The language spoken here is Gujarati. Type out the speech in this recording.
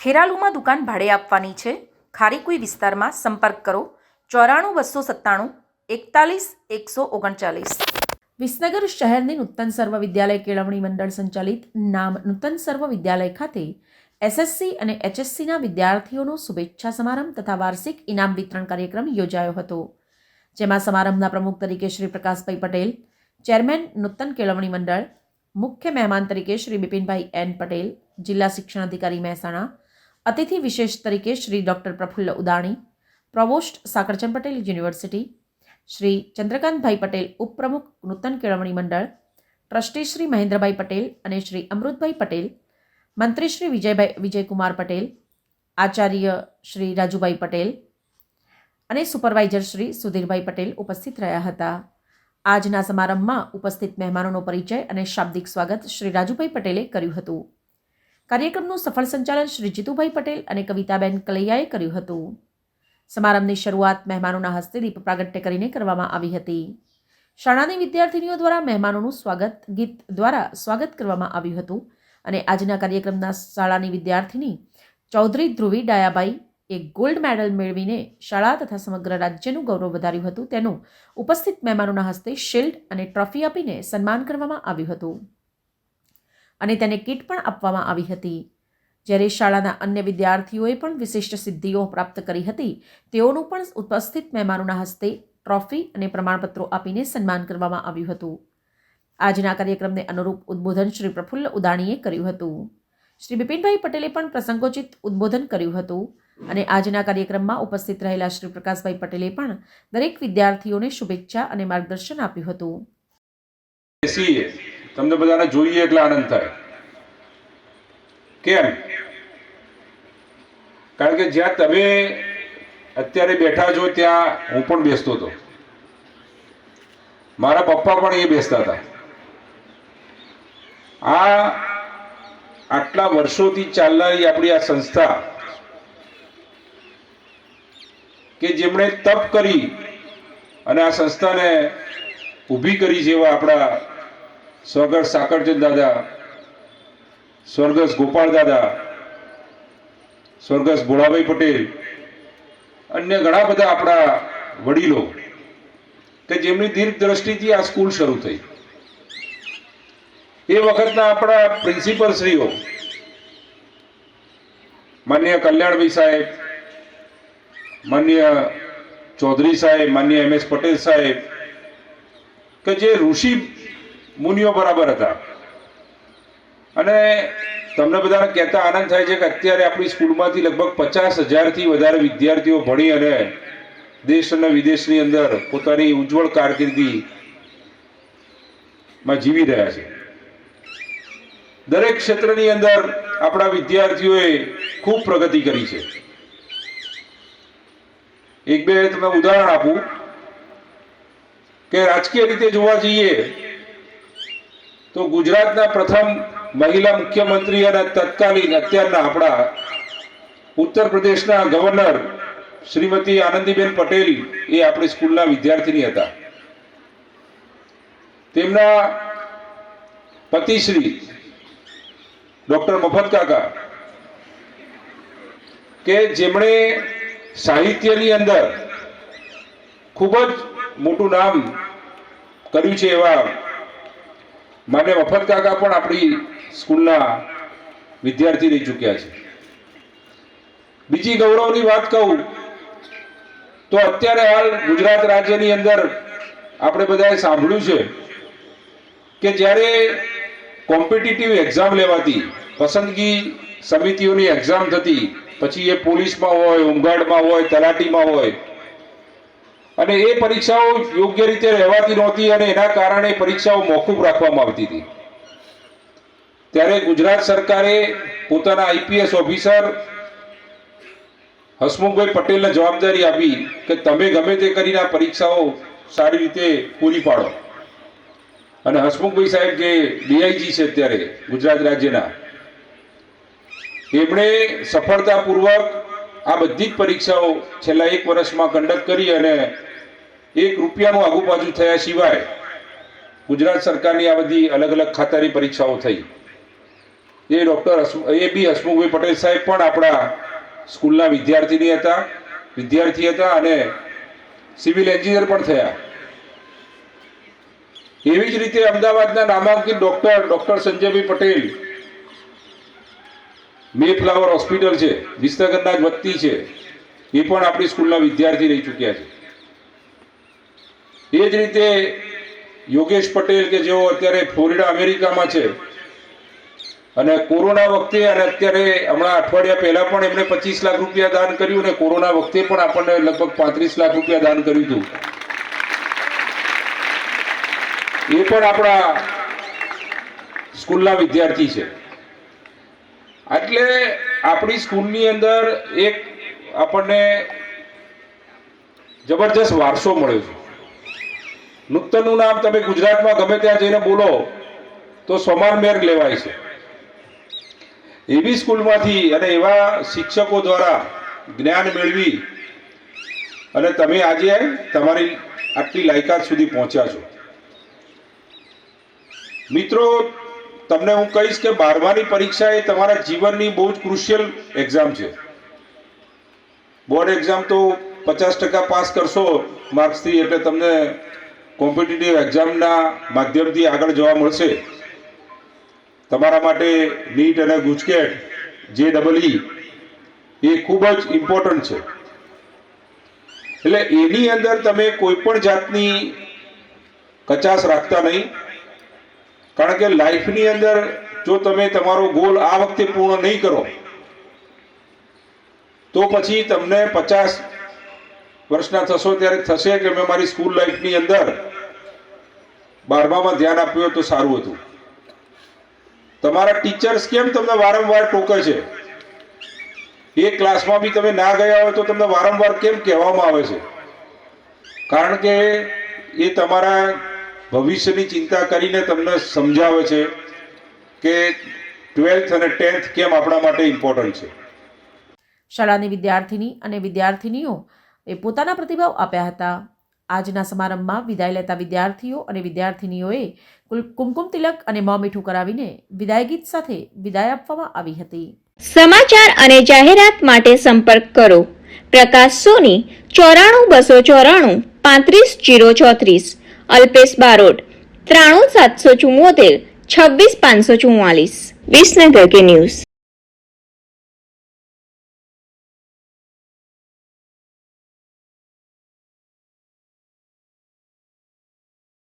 ખેરાલુમાં દુકાન ભાડે આપવાની છે. ખારીકુઈ વિસ્તારમાં સંપર્ક કરો. ચોરાણું બસો સત્તાણું, એકતાલીસ, એકસો ઓગણચાલીસ. વિસનગર શહેરની નૂતન સર્વ વિદ્યાલય કેળવણી મંડળ સંચાલિત નામ નૂતન સર્વ વિદ્યાલય ખાતે એસએસસી અને એચએસસીના વિદ્યાર્થીઓનો શુભેચ્છા સમારંભ તથા વાર્ષિક ઇનામ વિતરણ કાર્યક્રમ યોજાયો હતો. જેમાં સમારંભના પ્રમુખ તરીકે શ્રી પ્રકાશભાઈ પટેલ, ચેરમેન નૂતન કેળવણી મંડળ, મુખ્ય મહેમાન તરીકે શ્રી બિપિનભાઈ એન પટેલ, જિલ્લા શિક્ષણ અધિકારી મહેસાણા અતિથિ વિશેષ તરીકે Shri doctor Prafull Udani provost Sakarchand Patel university, Shri Chandrakantbhai Patel ઉપપ્રમુખ નૂતન કેળવણી મંડળ, ટ્રસ્ટી શ્રી મહેન્દ્રભાઈ પટેલ અને શ્રી અમૃતભાઈ પટેલ, મંત્રી શ્રી વિજયભાઈ વિજયકુમાર પટેલ, આચાર્ય શ્રી રાજુભાઈ પટેલ અને સુપરવાઇઝર શ્રી સુધીરભાઈ પટેલ ઉપસ્થિત રહ્યા હતા. આજના સમારંભમાં ઉપસ્થિત મહેમાનોનો પરિચય અને શાબ્દિક સ્વાગત શ્રી રાજુભાઈ પટેલે કર્યું હતું. કાર્યક્રમનું સફળ સંચાલન શ્રી જીતુભાઈ પટેલ અને કવિતાબેન કલૈયાએ કર્યું હતું. સમારંભની શરૂઆત મહેમાનોના હસ્તે દીપ પ્રાગટ્ય કરીને કરવામાં આવી હતી. શાળાની વિદ્યાર્થીનીઓ દ્વારા મહેમાનોનું સ્વાગત, ગીત દ્વારા સ્વાગત કરવામાં આવ્યું હતું અને આજના કાર્યક્રમના શાળાની વિદ્યાર્થીની ચૌધરી ધ્રુવી ડાયાબાઈ એ ગોલ્ડ મેડલ મેળવીને શાળા તથા સમગ્ર રાજ્યનું ગૌરવ વધાર્યું હતું. તેનું ઉપસ્થિત મહેમાનોના હસ્તે શિલ્ડ અને ટ્રોફી આપીને સન્માન કરવામાં આવ્યું હતું. અને તેને કીટ પણ આપવામાં આવી હતી. જ્યારે શાળાના અન્ય વિદ્યાર્થીઓએ પણ વિશિષ્ટ સિદ્ધિઓ પ્રાપ્ત કરી હતી, તેઓનું પણ ઉપસ્થિત મહેમાનોના હસ્તે ટ્રોફી અને પ્રમાણપત્રો આપીને સન્માન કરવામાં આવ્યું હતું. આજના કાર્યક્રમને અનુરૂપ ઉદ્બોધન શ્રી પ્રફુલ્લ ઉદાણીએ કર્યું હતું. શ્રી બિપિનભાઈ પટેલે પણ પ્રસંગોચિત ઉદ્બોધન કર્યું હતું અને આજના કાર્યક્રમમાં ઉપસ્થિત રહેલા શ્રી પ્રકાશભાઈ પટેલે પણ દરેક વિદ્યાર્થીઓને શુભેચ્છા અને માર્ગદર્શન આપ્યું હતું. તમને બધાને જોઈએ એટલે આનંદ થાય. કેમ? કારણ કે જ્યાં તમે અત્યારે બેઠા છો, ત્યાં હું પણ બેસતો હતો. મારા પપ્પા પણ એ બેસતા હતા. આ આટલા વર્ષોથી ચાલનારી આપણી આ સંસ્થા કે જેમણે તપ કરી અને આ સંસ્થાને ઊભી કરી જેવા આપણા સ્વર્ગસ્થ સાકરચંદ દાદા, સ્વર્ગસ્થ ગોપાળ દાદા, સ્વર્ગસ્થ ભોળાભાઈ પટેલ, અન્ય ઘણા બધા આપણા વડીલો કે જેમની દીર્ઘ દ્રષ્ટિથી આ સ્કૂલ શરૂ થઈ. એ વખતના આપણા પ્રિન્સિપલ શ્રીઓ, માન્ય કલ્યાણભાઈ સાહેબ, માન્ય ચૌધરી સાહેબ, માન્ય એમ એસ પટેલ સાહેબ, કે જે ઋષિ મુનિઓ બરાબર હતા. અને તમને બધાને કહેતા આનંદ થાય છે કે અત્યારે આપણી સ્કૂલમાંથી લગભગ પચાસ હજારથી વધારે વિદ્યાર્થીઓ ભણી અને દેશ અને વિદેશની અંદર પોતાની ઉજ્જવળ કારકિર્દીમાં જીવી રહ્યા છે. દરેક ક્ષેત્રની અંદર આપણા વિદ્યાર્થીઓએ ખૂબ પ્રગતિ કરી છે. એક બે તમને ઉદાહરણ આપું કે રાજકીય રીતે જોવા જઈએ તો ગુજરાતના પ્રથમ મહિલા મુખ્યમંત્રી અને તત્કાલીન અત્યારના આપણા ઉત્તર પ્રદેશના ગવર્નર શ્રીમતી આનંદીબેન પટેલ એ આપણી સ્કૂલના વિદ્યાર્થીની હતા. તેમના પતિશ્રી ડોક્ટર મફત કાકા કે જેમણે સાહિત્યની અંદર ખૂબ જ મોટું નામ કર્યું છે એવા માન્ય મફત કાકા પણ આપણી સ્કૂલના વિદ્યાર્થી રહી ચૂક્યા છે. બીજી ગૌરવની વાત કહું, તો અત્યારે હાલ ગુજરાત રાજ્યની અંદર આપણે બધાએ સાંભળ્યું છે કે જ્યારે કોમ્પિટિટિવ એક્ઝામ લેવાતી, પસંદગી સમિતિઓની એક્ઝામ થતી, પછી એ પોલીસમાં હોય, હોમગાર્ડમાં હોય, તલાટીમાં હોય અને એ પરીક્ષાઓ યોગ્ય રીતે રહેવાતી નહોતી અને એના કારણે પરીક્ષાઓ મોકૂફ રાખવામાં આવતી હતી. ત્યારે ગુજરાત સરકારે પોતાના આઈપીએસ ઓફિસર હસમુખભાઈ પટેલને જવાબદારી આપી કે તમે ગમે તે કરીને આ પરીક્ષાઓ સારી રીતે પૂરી પાડો. અને હસમુખભાઈ સાહેબ જે ડીઆઈજી છે અત્યારે ગુજરાત રાજ્યના, એમણે સફળતાપૂર્વક આ બધી જ પરીક્ષાઓ છેલ્લા એક વર્ષમાં કન્ડક્ટ કરી અને એક રૂપિયાનું આગુ પાછું થયા સિવાય ગુજરાત સરકારની આ બધી અલગ અલગ ખાતાની પરીક્ષાઓ થઈ. એ doctor A B Hasmukhbhai Patel સાહેબ પણ આપણા સ્કૂલના વિદ્યાર્થીની હતા, વિદ્યાર્થી હતા અને સિવિલ એન્જિનિયર પણ થયા. એવી જ રીતે અમદાવાદના નામાંકિત doctor doctor Sanjaybhai Patel Mayflower hospital છે, વિસનગરના જ વતની છે, એ પણ આપણી સ્કૂલના વિદ્યાર્થી રહી ચૂક્યા છે. એ જ રીતે યોગેશ પટેલ કે જેઓ અત્યારે ફ્લોરિડા, અમેરિકામાં છે અને કોરોના વખતે અને અત્યારે હમણાં અઠવાડિયા પહેલા પણ એમણે પચીસ લાખ રૂપિયા દાન કર્યું અને કોરોના વખતે પણ આપણને લગભગ પાંત્રીસ લાખ રૂપિયા દાન કર્યું હતું. એ પણ આપણા સ્કૂલના વિદ્યાર્થી છે. એટલે આપણી સ્કૂલની અંદર એક આપણને જબરજસ્ત વારસો મળ્યો છે. નૂતનનું નામ તમે ગુજરાતમાં ગમે ત્યાં જઈને બોલો, તો સમાન મેર લેવાય છે. એવી સ્કૂલમાંથી અને એવા શિક્ષકો દ્વારા જ્ઞાન મેળવી અને તમે આજે તમારી આટલી લાયકાત સુધી પહોંચ્યા છો. મિત્રો, તમને હું કહીશ કે બારમાની પરીક્ષા એ તમારા જીવનની બહુ જ ક્રુશિયલ એક્ઝામ છે. બોર્ડ એક્ઝામ તો પચાસ ટકા પાસ કરશો માર્ક્સથી એટલે તમને કોમ્પિટિટિવ એક્ઝામના માધ્યમથી આગળ જવા મળશે. તમારા માટે નીટ અને ગુજકેટ જે ડબલ ઈ એ ખૂબ જ ઇમ્પોર્ટન્ટ છે. એટલે એની અંદર તમે કોઈ પણ જાતની કચાશ રાખતા નહીં. કારણ કે લાઈફની અંદર જો તમે તમારો ગોલ આ વખતે પૂર્ણ નહીં કરો, તો પછી તમને પચાસ વર્ષના થશો ત્યારે થશે કે મેં મારી સ્કૂલ લાઈફની અંદર બારમામાં ધ્યાન આપ્યું હોય તો સારું હતું. તમારા ટીચર્સ કેમ તમને વારંવાર ટોકે છે? એ ક્લાસમાં બી તમે ના ગયા હોય તો તમને વારંવાર કેમ કહેવામાં આવે છે? કારણ કે એ તમારા ભવિષ્યની ચિંતા કરીને તમને સમજાવે છે કે ટ્વેલ્થ અને ટેન્થ કેમ આપણા માટે ઇમ્પોર્ટન્ટ છે. શાળાની વિદ્યાર્થીની અને વિદ્યાર્થિનીઓ એ પોતાના પ્રતિભાવ આપ્યા હતા. આજના સમારંભમાં વિદાય લેતા વિદ્યાર્થીઓ અને વિદ્યાર્થિનીઓએ કુમકુમ તિલક અને મોં મીઠું કરાવીને વિદાય ગીત સાથે વિદાય આપવામાં આવી હતી. સમાચાર અને જાહેરાત માટે સંપર્ક કરો. પ્રકાશ સોની, ચોરાણું બસો ચોરાણું, પાંત્રીસ જીરો ચોત્રીસ. અલ્પેશ બારોટ, ત્રાણું સાતસો ચુમ્મોતેર છવ્વીસ પાંચસો ચુમ્માલીસ વિસનગર કે ન્યૂઝ.